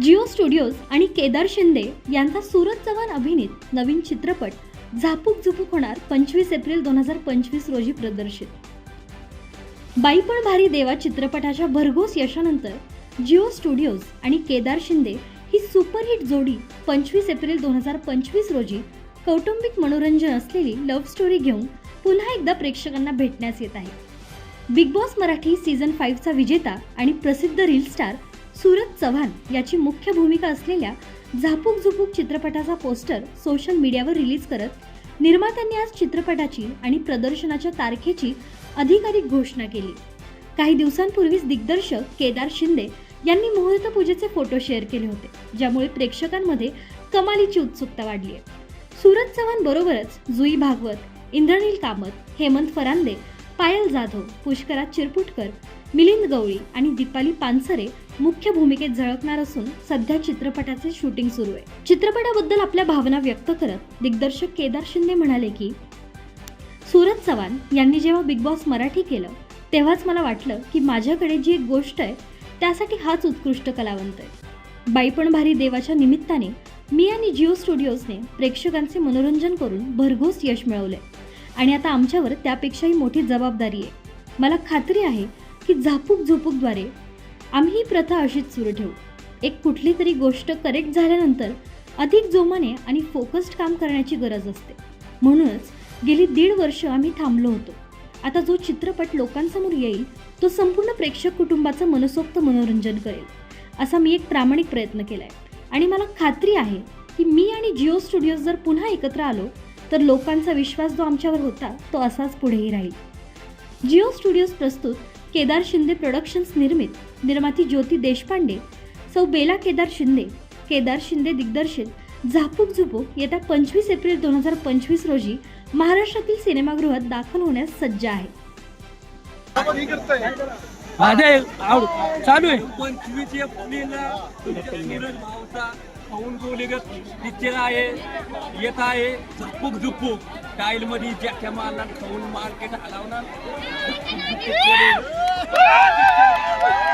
Jio studios आणि केदार शिंदे यांचा सुरत चव्हाण अभिनीत नवीन चित्रपट झापूक झुपूक होणार पंचवीस एप्रिल दोन हजार पंचवीस रोजी प्रदर्शित. बाई पण भारी देवा चित्रपटाच्या भरघोस यशानंतर जिओ स्टुडिओज आणि केदार शिंदे ही सुपरहिट जोडी पंचवीस एप्रिल दोन हजार पंचवीस रोजी कौटुंबिक मनोरंजन असलेली लव्ह स्टोरी घेऊन पुन्हा एकदा प्रेक्षकांना भेटण्यास येत आहे. बिग बॉस मराठी सीझन फाईव्हचा विजेता आणि प्रसिद्ध रील स्टार सूरज चव्हाण याची मुख्य भूमिका असलेल्या झापूक झुपूक चित्रपटाचा पोस्टर सोशल मीडियावर रिलीज करत निर्मात्यांनी आज चित्रपटाची आणि प्रदर्शनाच्या तारखेची अधिकाधिक घोषणा केली. काही दिवसांपूर्वीच दिग्दर्शक केदार शिंदे यांनी मुहूर्त पूजेचे फोटो शेअर केले होते ज्यामुळे प्रेक्षकांमध्ये कमालीची उत्सुकता वाढली आहे. सूरज चव्हाण बरोबरच जुई भागवत इंद्रनील कामत हेमंत फरांदे पायल जाधव पुष्कराज चिरपुटकर मिलिंद गवळी आणि दीपाली पानसरे मुख्य भूमिकेत झळकणार असून सध्या चित्रपटाचे शूटिंग सुरू आहे. चित्रपटाबद्दल आपल्या भावना व्यक्त करत दिग्दर्शक केदार शिंदे म्हणाले की सूरज चव्हाण यांनी जेव्हा बिग बॉस मराठी केलं तेव्हाच मला वाटलं की माझ्याकडे जी एक गोष्ट आहे त्यासाठी हाच उत्कृष्ट कलावंत आहे. बाईपण भारी देवाच्या निमित्ताने मी आणि जिओ स्टुडिओजने प्रेक्षकांचे मनोरंजन करून भरघोस यश मिळवले आणि आता आमच्यावर त्यापेक्षाही मोठी जबाबदारी आहे. मला खात्री आहे की झापूक झोपूकद्वारे आम्ही ही प्रथा अशीच सुरू ठेवू. एक कुठली तरी गोष्ट करेक्ट झाल्यानंतर अधिक जोमाने आणि फोकस्ड काम करण्याची गरज असते. म्हणूनच गेली दीड वर्ष आम्ही थांबलो होतो. आता जो चित्रपट लोकांसमोर येईल तो संपूर्ण प्रेक्षक कुटुंबाचं मनसोक्त मनोरंजन करेल असा मी एक प्रामाणिक प्रयत्न केला आहे आणि मला खात्री आहे की मी आणि जिओ स्टुडिओज जर पुन्हा एकत्र आलो तर लोकांचा विश्वास जो आमच्यावर होता तो असाच पुढेही राहील. जिओ स्टुडिओज प्रस्तुत केदार शिंदे प्रोडक्शन्स निर्मित निर्माती ज्योती देशपांडे सौ बेला केदार शिंदे केदार शिंदे दिग्दर्शित झापूक झुपूक येत्या पंचवीस एप्रिल दोन हजार पंचवीस रोजी महाराष्ट्रातील सिनेमागृहात दाखल होण्यास सज्ज आहे. माझ्या आवड चालू आहे. पंचवीस एप्रिलला तुमच्या सूरज भाऊचा खाऊन गोलीगत पिक्चर आहे. येत आहे. झुपूक झुपूक टाईल मध्ये जॅक्या मारणार खाऊन मार्केट हलवणार.